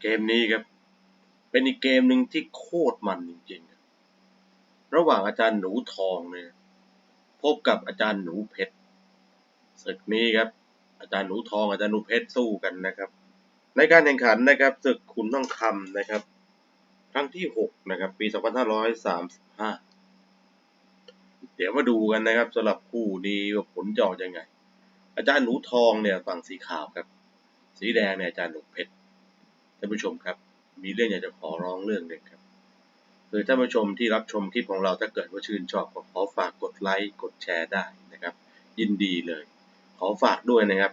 เกมนี้ครับ เป็นอีกเกมหนึ่งที่โคตรมันจริงๆ ระหว่างอาจารย์หนูทองเนี่ยพบกับอาจารย์หนูเพชรศึกนี้ครับ อาจารย์หนูทองอาจารย์หนูเพชรสู้กันนะครับ ในการแข่งขันนะครับศึกขุนทองคำนะครับ ครั้งที่หกนะครับปี 2535 เดี๋ยวมาดูกันนะครับสำหรับคู่นี้ว่าผลจะออกยังไง อาจารย์หนูทองเนี่ยฝั่งสีขาวครับ สีแดงเนี่ยอาจารย์หนูเพชร ท่านผู้ชมครับ มีเรื่องอยากจะขอร้องเรื่องหนึ่งครับคือท่านผู้ชมที่รับชมคลิปของเราถ้าเกิดว่าชื่นชอบก็ขอฝากกดไลค์กดแชร์ได้นะครับ ยินดีเลย ขอฝากด้วยนะครับ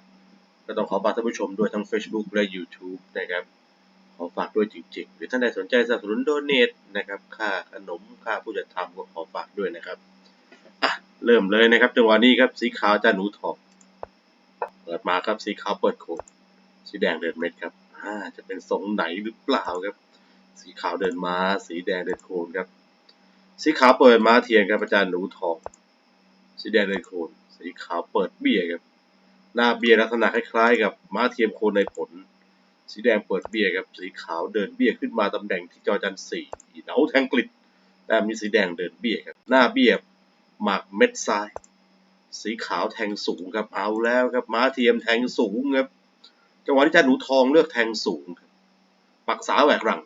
ก็ต้องขอฝากท่านผู้ชมด้วยทั้ง Facebook และ YouTube นะครับ ขอฝากด้วยจริงๆ หรือท่านใดสนใจสนับสนุนโดเนทนะครับ ค่าขนมค่าผู้จัดทำก็ขอฝากด้วยนะครับอะเริ่มเลยนะครับจังหวะนี้ครับสีขาวจาหนูทองเปิดมาครับสีขาวเปิดโคดสีแดงเดินเม็ดครับ จะเป็นทรงไหนหรือเปล่าครับ สีขาวเดินมาสีแดงเดินโคนครับ สีขาวเปิดม้าเทียนครับอาจารย์หนูทอง สีแดงเดินโคน สีขาวเปิดเบี้ยครับ หน้าเบี้ยลักษณะคล้ายๆ กับม้าเทียมโคนในผล สีแดงเปิดเบี้ยครับ สีขาวเดินเบี้ยขึ้นมาตำแหน่งที่จอจันสี่เหนาแทงกลิดแต่มีสีแดงเดินเบี้ยครับ หน้าเบี้ยหมากเม็ดซ้าย สีขาวแทงสูงครับ เอาแล้วครับ ม้าเทียมแทงสูงครับ จังหวะที่อาจาหนูทองเลือกแทงสูงครับ ปักษาแหวกรัง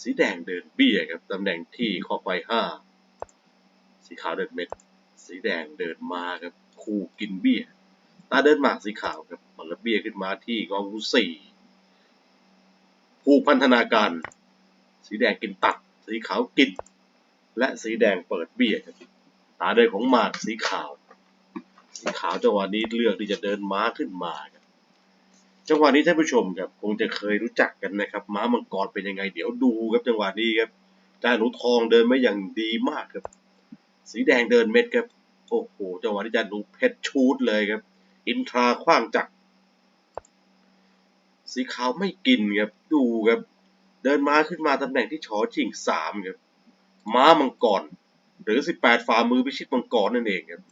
สีแดงเดินเบี้ยครับตำแหน่งที่ข้อควายห้าสีขาวเดินเม็ด สีแดงเดินมาครับ คู่กินเบี้ย ตาเดินหมากสีขาวครับเปิดเบี้ยขึ้นมาที่กองงูสี่ผู้พันธนาการ สีแดงกินตัด สีขาวกิน และสีแดงเปิดเบี้ยครับตาเดินของหมากสีขาว สีขาวจังหวะนี้เลือกที่จะเดินม้าขึ้นมาครับ จังหวะนี้ท่านผู้ชมครับคงจะเคยรู้จักกันนะครับ ม้ามังกรเป็นยังไง เดี๋ยวดูครับจังหวะนี้ครับจาหนูทองเดินมาอย่างดีมากครับ สีแดงเดินเม็ดครับ โอ้โหจังหวะที่จาหนูเพชรชูดเลยครับ อินทราขว้างจัก สีขาวไม่กินครับดูครับเดินม้าขึ้นมาตำแหน่งที่ชอชิงสามครับ ม้ามังกรหรือสิบแปดฝ่ามือพิชิตมังกรนั่นเองครับ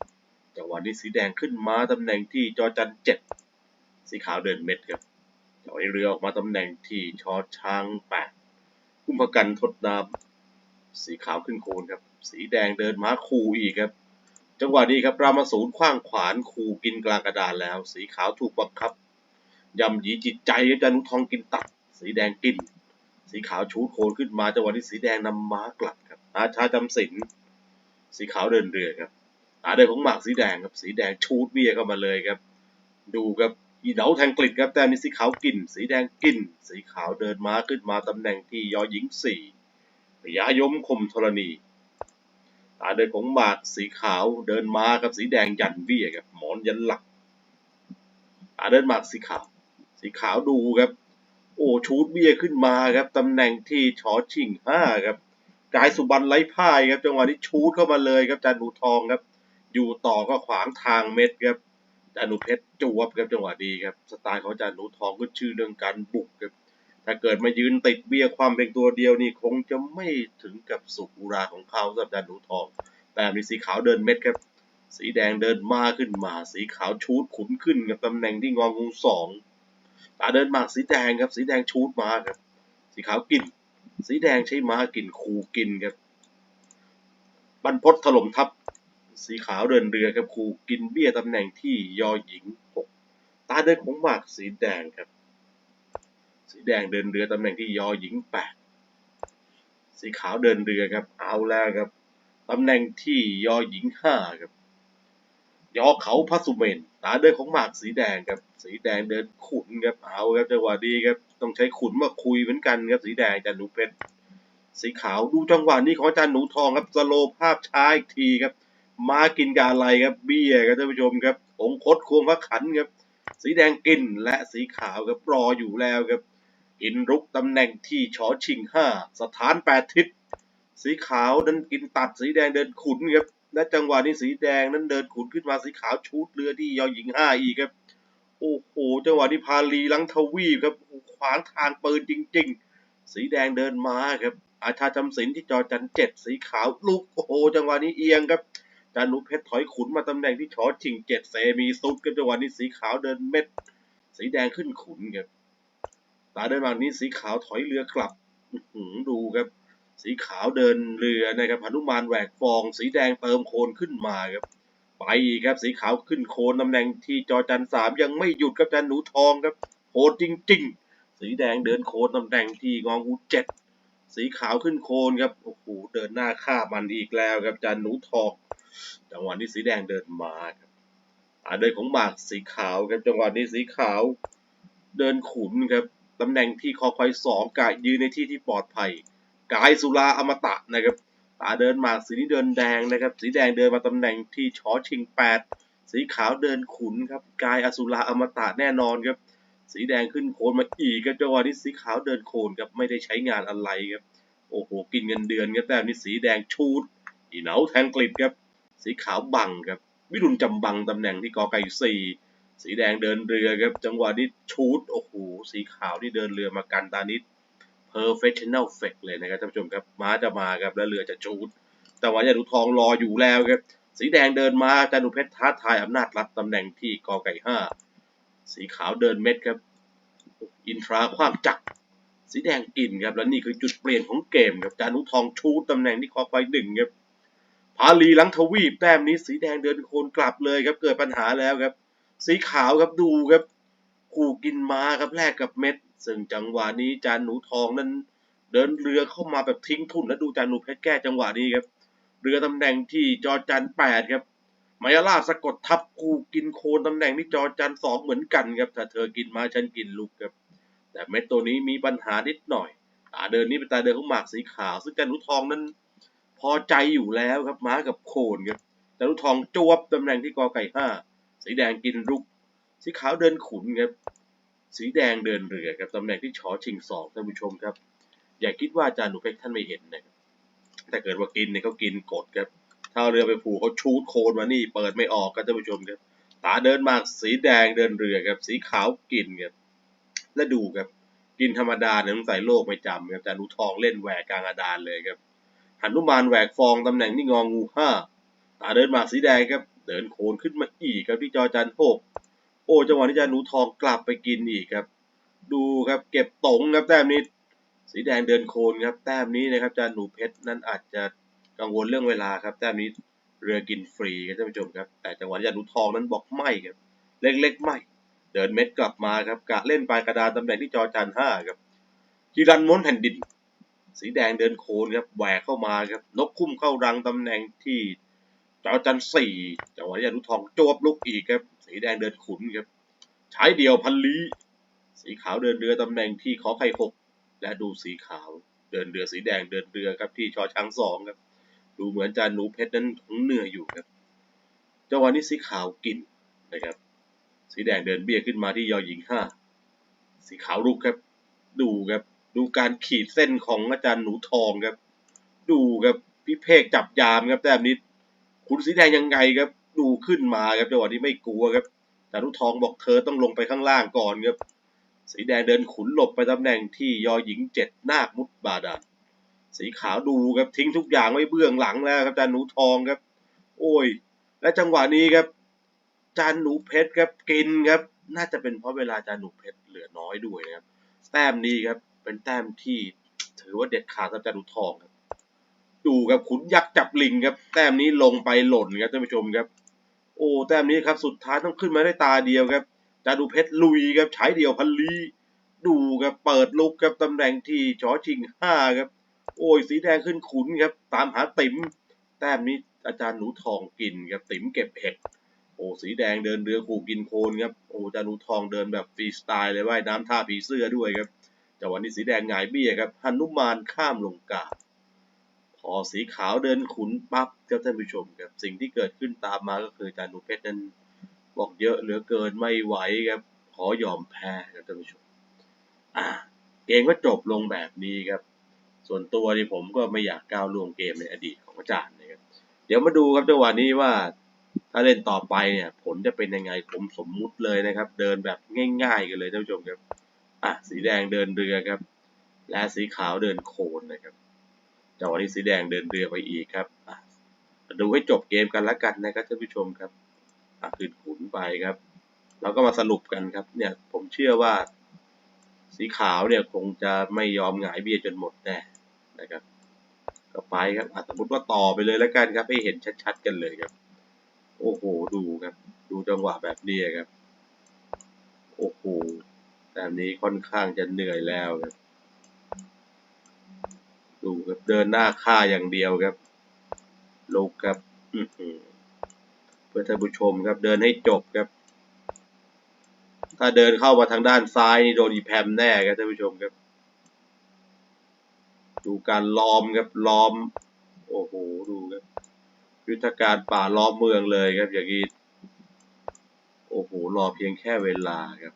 จังหวะนี้สีแดงขึ้นม้าตำแหน่งที่จอจันเจ็ด สีขาวเดินเม็ดครับถอยเรือออกมาตำแหน่งที่ชอช้างแปดคุ้มพกันทดน้ำสีขาวขึ้นโคนครับ สีแดงเดินม้าคูอีกครับ จังหวะนี้ครับรามาสูนคว้างขวานคูกินกลางกระดานแล้ว สีขาวถูกบังคับยำหยีจิตใจอาจารย์นุทองกินตัด สีแดงกิน สีขาวชูโคนขึ้นมาจังหวะนี้สีแดงนำม้ากลับครับอาชาจำสินสีขาวเดินเรือครับอาเดินของหมากสีแดงครับ สีแดงชูดเบี้ยเข้ามาเลยครับ ดูครับ อีเหนาแทงกลิดครับแต่มีสีขาวกิน สีแดงกิน สีขาวเดินม้าขึ้นมาตำแหน่งที่ยอหญิงสี่ยายมคมธรณีตาเดินของหมากสีขาวเดินมาครับสีแดงยันเบี้ยครับหมอนยันหลักตาเดินหมากสีขาว สีขาวดูครับ โอ้ชูดเบี้ยขึ้นมาครับตำแหน่งที่ชอชิงห้าครับกายสุบรรณไร้พ่ายครับจังหวะนี้ชูดเข้ามาเลยครับจานูทองครับ อยู่ต่อก็ขวางทางเม็ดครับ จานุเพชรจวบครับจังหวะดีครับสไตล์ของจานุทองก็ชื่อเรื่องการบุกครับถ้าเกิดมายืนติดเบี้ยความเป็นตัวเดียวนี่คงจะไม่ถึงกับสุขุราของเขาสำหรับจานุทอง แต่มีสีขาวเดินเม็ดครับ สีแดงเดินมาขึ้นมา สีขาวชูดขุนขึ้นกับตำแหน่งที่งองูสองตาเดินมากสีแดงครับ สีแดงชูดมาครับ สีขาวกิน สีแดงใช้ม้ากินคูกินครับบรรพตถล่มทับ สีขาวเดินเรือครับครูกินเบี้ยตำแหน่งที่ยอหญิงหกตาเดินของหมากสีแดงครับ สีแดงเดินเรือตำแหน่งที่ยอหญิงแปดสีขาวเดินเรือครับเอาแล้วครับตำแหน่งที่ยอหญิงห้าครับ ยอเขาพระสุเมนตาเดินของหมากสีแดงครับ สีแดงเดินขุนครับเอาครับจังหวะดีครับต้องใช้ขุนมาคุยเหมือนกันครับสีแดงจันหนูเพชรสีขาวดูจังหวะนี้ของอาจารย์หนูทองครับสโลว์ภาพช้าอีกทีครับ มากินกาอะไรครับเบี้ยครับท่านผู้ชมครับองคดควงพระขันครับ สีแดงกินและสีขาวครับรออยู่แล้วครับกินรุกตำแหน่งที่ชอชิงห้าสถานแปดทิศสีขาวนั้นกินตัดสีแดงเดินขุนครับและจังหวะนี้สีแดงนั้นเดินขุนขึ้นมาสีขาวชูดเรือที่ยอหญิงห้าอีกครับ โอ้โหจังหวะนี้พาลีลังทวีครับขวางทางปืนจริง ๆ สีแดงเดินมาครับอาชาจำสินที่จอจันเจ็ดสีขาวลุกโอ้โหจังหวะนี้เอียงครับ จานุเพชรถอยขุนมาตำแหน่งที่ชอชิงเจ็ดเซมีซุดกันจังหวะนี้สีขาวเดินเม็ด สีแดงขึ้นขุนครับตาเดินมานี้สีขาวถอยเรือกลับดูครับ สีขาวเดินเรือนะครับหนุมานแหวกฟอง สีแดงเติมโคนขึ้นมาครับ ไปอีกครับ สีขาวขึ้นโคนตำแหน่งที่จอจันสามยังไม่หยุดครับจันหนูทองครับโหดจริง ๆ สีแดงเดินโคนตำแหน่งที่งองูเจ็ดสีขาวขึ้นโคนครับโอ้โหเดินหน้าฆ่ามันอีกแล้วครับจันหนูทอง จังหวะนี้สีแดงเดินมาครับอาเดินของหมากสีขาวครับจังหวะนี้สีขาวเดินขุนครับตำแหน่งที่คอควายสองกะยืนในที่ที่ปลอดภัย กายสุราอมตะนะครับตาเดินหมากสีนี้เดินแดงนะครับ สีแดงเดินมาตำแหน่งที่ชอชิงแปดสีขาวเดินขุนครับ กายอสุราอมตะแน่นอนครับสีแดงขึ้นโคนมาอีกครับจังหวะนี้สีขาวเดินโคนครับไม่ได้ใช้งานอะไรครับโอ้โหกินเงินเดือนครับแต่นี้สีแดงชูดอีเหนาแทงกลิบครับ สีขาวบังครับ วิรุณจำบังตำแหน่งที่กอไก่สี่สีแดงเดินเรือครับ จังหวะนี้ชูดโอ้โหสีขาวที่เดินเรือมากันตานิด professional fake เลยนะครับท่านผู้ชมครับม้าจะมาครับแล้วเรือจะชูดแต่ว่าจารุทองรออยู่แล้วครับ สีแดงเดินมาจารุเพชรท้าทายอำนาจรัดตำแหน่งที่กอไก่ห้าสีขาวเดินเม็ดครับ อินทราความจักสีแดงกินครับ แล้วนี่คือจุดเปลี่ยนของเกมครับจารุทองชูดตำแหน่งที่คอไฟหนึ่งครับ พาลีลังทวีปแต้มนี้สีแดงเดินโคนกลับเลยครับเกิดปัญหาแล้วครับ สีขาวครับดูครับขู่กินม้าครับแลกกับเม็ด ซึ่งจังหวะนี้จานหนูทองนั้น เดินเรือเข้ามาแบบทิ้งทุนแล้วดูจานหนูเพชรแก้จังหวะนี้ครับ เรือตำแหน่งที่จอจันแปดครับมายาลาสะกดทับกูกินโคนตำแหน่งที่จอจันสองเหมือนกันครับถ้าเธอกินมาฉันกินลูกครับ แต่เม็ดตัวนี้มีปัญหานิดหน่อยตาเดินนี้เป็นตาเดินของหมากสีขาว ซึ่งจานหนูทองนั้น พอใจอยู่แล้วครับม้ากับโคนครับจานหนูทองจวบตำแหน่งที่กอไก่ห้าสีแดงกินลูกสีขาวเดินขุนครับสีแดงเดินเรือครับตำแหน่งที่ชอชิงสองท่านผู้ชมครับ อย่าคิดว่าอาจารย์หนูเพชรท่านไม่เห็นนะครับถ้าเกิดว่ากินเนี่ยเขากินกดครับถ้าเอาเรือไปผูกเขาชูดโคนมานี่เปิดไม่ออกครับท่านผู้ชมครับตาเดินมากสีแดงเดินเรือครับสีขาวกินครับและดูครับกินธรรมดาเนี่ยต้องใส่โลกไม่จำครับอาจารย์หนูทองเล่นแหวกกลางอาดานเลยครับ หันุมานแหวกฟองตำแหน่งที่งองูห้าตาเดินมากสีแดงครับ เดินโคนขึ้นมาอีกครับที่จอจันหกโอ้จังหวะนี้จารย์หนูทองกลับไปกินอีกครับ ดูครับเก็บตงครับแต้มนี้ สีแดงเดินโคนครับ แต้มนี้นะครับจารย์หนูเพชรนั้นอาจจะกังวลเรื่องเวลาครับ แต้มนี้เรือกินฟรีครับท่านผู้ชมครับ แต่จังหวะจารย์หนูทองนั้นบอกไม่ครับ เล็กๆไม่เดินเม็ดกลับมาครับกะเล่นปลายกระดานตำแหน่งที่จอจานห้าครับกีรันม้วนแผ่นดิน สีแดงเดินโคนครับแหวกเข้ามาครับนกคุ้มเข้ารังตำแหน่งที่จอจันสี่จังหวะนี้อนุทองโจบลุกอีกครับ สีแดงเดินขุนครับ ใช้เดียวพันลีสีขาวเดินเรือตำแหน่งที่ขอไข่หกและดูสีขาว เดินเรือสีแดงเดินเรือครับที่ชอช้างสองครับ ดูเหมือนจานหนูเพชรนั้นคงเหนื่อยอยู่ครับจังหวะนี้สีขาวกินนะครับ สีแดงเดินเบี้ยขึ้นมาที่ยอหญิงห้าสีขาวลุกครับ ดูครับ ดูการขีดเส้นของอาจารย์หนูทองครับ ดูครับพี่เพกจับยามครับแต้มนี้คุณสีแดงยังไงครับ ดูขึ้นมาครับจังหวะที่ไม่กลัวครับแต่นุทองบอกเธอต้องลงไปข้างล่างก่อนครับ สีแดงเดินขุนหลบไปตำแหน่งที่ยอหญิงเจ็ดนาคมุดบาดาลสีขาวดูครับทิ้งทุกอย่างไว้เบื้องหลังแล้วครับจานหนูทองครับ โอ้ย และจังหวะนี้ครับ จานหนูเพชรครับกินครับ น่าจะเป็นเพราะเวลาจานหนูเพชรเหลือน้อยด้วยนะครับแต้มนี้ครับ เป็นแต้มที่ถือว่าเด็ดขาดสำหรับจานหนูทองครับ ดูครับขุนยักษ์จับลิงครับ แต้มนี้ลงไปหล่นครับท่านผู้ชมครับ โอ้แต้มนี้ครับสุดท้ายต้องขึ้นมาได้ตาเดียวครับจาดูเพชรลุยครับใช้เดียวพันลีดูครับเปิดลุกครับตำแหน่งที่ชอชิงห้าครับ โอ้ยสีแดงขึ้นขุนครับ ตามหาติ๋มแต้มนี้อาจารย์หนูทองกินครับติ๋มเก็บเห็ดโอ้สีแดงเดินเรือขู่กินโคลนครับโอ้อาจารย์หนูทองเดินแบบฟรีสไตล์เลยว่ายน้ำท่าผีเสื้อด้วยครับ จังหวะนี้สีแดงหงายเบี้ยครับฮันุมานข้ามลงกาพอสีขาวเดินขุนปั๊บครับท่านผู้ชมครับสิ่งที่เกิดขึ้นตามมาก็คือจานูเพชรนั้นบอกเยอะเหลือเกินไม่ไหวครับ ขอยอมแพ้ครับท่านผู้ชมอ่าเกมก็จบลงแบบนี้ครับ ส่วนตัวนี่ผมก็ไม่อยากก้าวล่วงเกมในอดีตของอาจารย์นะครับ เดี๋ยวมาดูครับจังหวะนี้ว่าถ้าเล่นต่อไปเนี่ย ผลจะเป็นยังไงผมสมมุติเลยนะครับ เดินแบบง่ายๆกันเลยท่านผู้ชมครับ อะสีแดงเดินเรือครับ และสีขาวเดินโคนนะครับจังหวะนี้สีแดงเดินเรือไปอีกครับอะดูให้จบเกมกันละกันนะครับท่านผู้ชมครับอะขึ้นขุนไปครับ เราก็มาสรุปกันครับ เนี่ยผมเชื่อว่า สีขาวเนี่ยคงจะไม่ยอมหงายเบียจนหมดแน่นะครับ ก็ไปครับสมมติว่าต่อไปเลยแล้วกันครับ ให้เห็นชัดๆกันเลยครับ โอ้โหดูครับ ดูจังหวะแบบนี้ครับ โอ้โห แบบนี้ค่อนข้างจะเหนื่อยแล้วครับ ดูครับเดินหน้าค่าอย่างเดียวครับลงครับเพื่อท่านผู้ชมครับเดินให้จบครับ ถ้าเดินเข้ามาทางด้านซ้ายนี่โดนอีแพมแน่ครับท่านผู้ชมครับ ดูการล้อมครับล้อม โอ้โหดูครับยุทธการป่าล้อมเมืองเลยครับอย่างนี้โอ้โหรอเพียงแค่เวลาครับ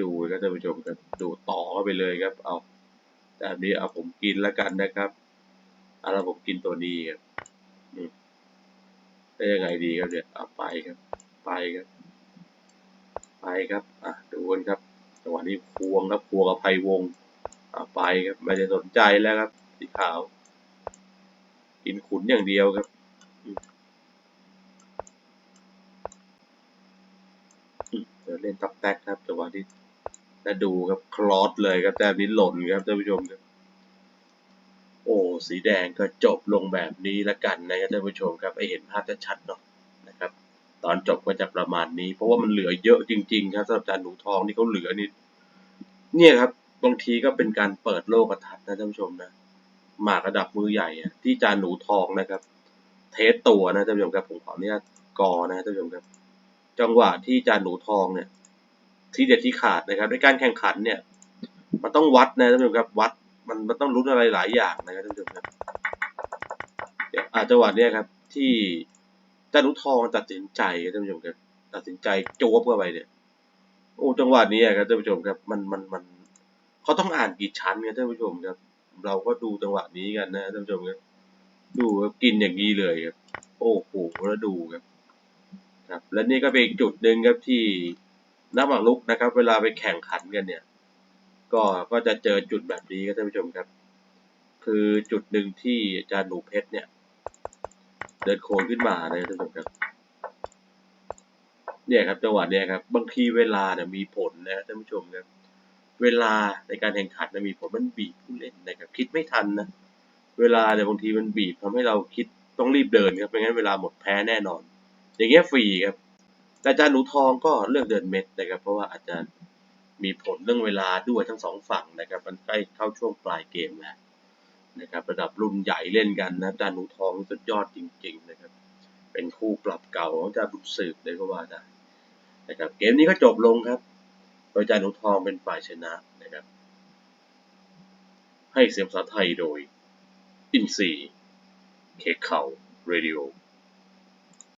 ดูครับท่านผู้ชมครับดูต่อเข้าไปเลยครับ เอาแบบนี้เอาผมกินแล้วกันนะครับเอาล้วผมกินตัวนี้ครับอืมได้ยังไงดีครับเนี่ยเอาไปครับ ไปครับ ไปครับอะดูกันครับจังหวะนี้ควงครับควงกับไพวงศ์อะไปครับไม่ได้สนใจแล้วครับ สีขาว กินขุนอย่างเดียวครับเดี๋ยวเล่นตับแตกครับจังหวะ นี้ถ้าดูครับคลอสเลยครับแต่นี้หล่นครับท่านผู้ชมครับโอ้สีแดงก็จบลงแบบนี้ล้วกันนะครับท่านผู้ชมครับให้เห็นภาพชัดๆเนาะนะครับ ตอนจบก็จะประมาณนี้ เพราะว่ามันเหลือเยอะจริง ๆ ครับสำหรับจานหนูทองที่เขาเหลือนี่เนี่ยครับบางทีก็เป็นการเปิดโลกทัศน์นะท่านผู้ชมนะหมากระดับมือใหญ่อะที่จานหนูทองนะครับ เทสตัวนะท่านผู้ชมครับผมขออนุญาตกอนะท่านผู้ชมครับ จังหวะที่จานหนูทองเนี่ย ที่เด็ดที่ขาดนะครับ ในการแข่งขันเนี่ย มันต้องวัดนะท่านผู้ชมครับวัดมันมันต้องลุ้นอะไรหลายอย่างนะครับท่านผู้ชมครับเดี๋ยวอาจังหวะเนี้ยครับ ที่จ้านุทองตัดสินใจครับท่านผู้ชมครับตัดสินใจโจบเข้าไปเนี่ยโอ้จังหวะนี้ครับท่านผู้ชมครับมันมันมันเขาต้องอ่านกี่ชั้นครับท่านผู้ชมครับ เราก็ดูจังหวะนี้กันนะท่านผู้ชมครับดูครับกินอย่างนี้เลยครับ โอ้โหแล้วดูครับ ครับ และนี่ก็เป็นอีกจุดหนึ่งครับที่ นักหมากรุกนะครับ เวลาไปแข่งขันกันเนี่ย ก็ก็จะเจอจุดแบบนี้ครับท่านผู้ชมครับ คือจุดหนึ่งที่อาจารย์หนูเพชรเนี่ย เดินโคนขึ้นมานะครับท่านผู้ชมครับ เนี่ยครับจังหวะเนี่ยครับ บางทีเวลาเนี่ยมีผลนะท่านผู้ชมครับ เวลาในการแข่งขันนะมีผลมันบีบผู้เล่นนะครับ คิดไม่ทันนะเวลาเนี่ยบางทีมันบีบทำให้เราคิดต้องรีบเดินครับไม่งั้นเวลาหมดแพ้แน่นอน อย่างเงี้ยฟรีครับ อาจารย์หนูทองก็เลือกเดินเม็ดนะครับ เพราะว่าอาจารย์มีผลเรื่องเวลาด้วยทั้งสองฝั่งนะครับ มันใกล้เข้าช่วงปลายเกมแล้วนะครับ ระดับรุ่นใหญ่เล่นกันนะอาจารย์หนูทองสุดยอดจริง ๆ นะครับ เป็นคู่ปรับเก่าของอาจารย์บุญสืบเลยก็ว่าได้นะครับ เกมนี้ก็จบลงครับโดยอาจารย์หนูทองเป็นฝ่ายชนะนะครับ ให้เสียงภาษาไทยโดยอินซีเคเข่าเรดิโอ